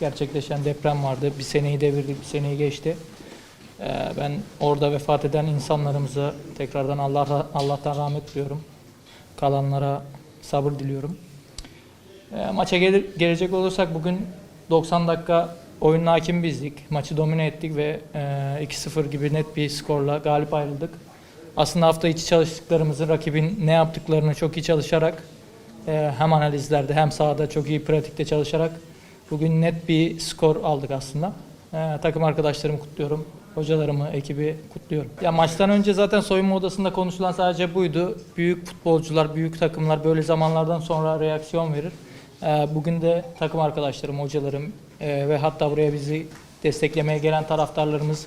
gerçekleşen deprem vardı. Bir seneyi devirdik, bir seneyi geçti. Ee, Ben orada vefat eden insanlarımıza tekrardan Allah Allah'tan rahmet diliyorum. Kalanlara sabır diliyorum. Ee, Maça gelir, gelecek olursak bugün 90 dakika oyunun hakim bizdik. Maçı domine ettik ve e, 2-0 gibi net bir skorla galip ayrıldık. Aslında hafta içi çalıştıklarımızı, rakibin ne yaptıklarını çok iyi çalışarak e, hem analizlerde hem sahada çok iyi pratikte çalışarak bugün net bir skor aldık aslında. E, takım arkadaşlarımı kutluyorum. Hocalarımı, ekibi kutluyorum. Ya maçtan önce zaten soyunma odasında konuşulan sadece buydu. Büyük futbolcular, büyük takımlar böyle zamanlardan sonra reaksiyon verir. E, bugün de takım arkadaşlarım, hocalarım e, ve hatta buraya bizi desteklemeye gelen taraftarlarımız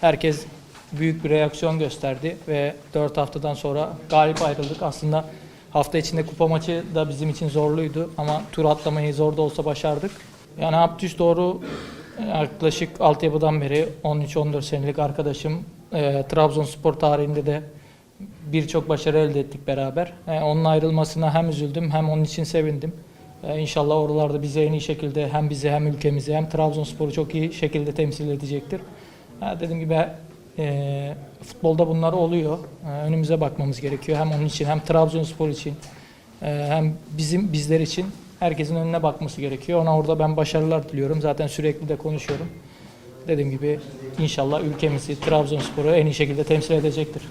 herkes büyük bir reaksiyon gösterdi ve 4 haftadan sonra galip ayrıldık. Aslında hafta içinde kupa maçı da bizim için zorluydu ama tur atlamayı zor da olsa başardık. Yani Abdüş doğru e, yaklaşık altyapıdan beri 13-14 senelik arkadaşım. E, Trabzonspor tarihinde de birçok başarı elde ettik beraber. E, onun ayrılmasına hem üzüldüm hem onun için sevindim. E, İnşallah oralarda bize en iyi şekilde hem bizi hem ülkemizi hem Trabzonspor'u çok iyi şekilde temsil edecektir. Ha, dediğim gibi e, futbolda bunlar oluyor. E, önümüze bakmamız gerekiyor. Hem onun için hem Trabzonspor için e, hem bizim bizler için herkesin önüne bakması gerekiyor. Ona orada ben başarılar diliyorum. Zaten sürekli de konuşuyorum. Dediğim gibi inşallah ülkemizi, Trabzonspor'u en iyi şekilde temsil edecektir.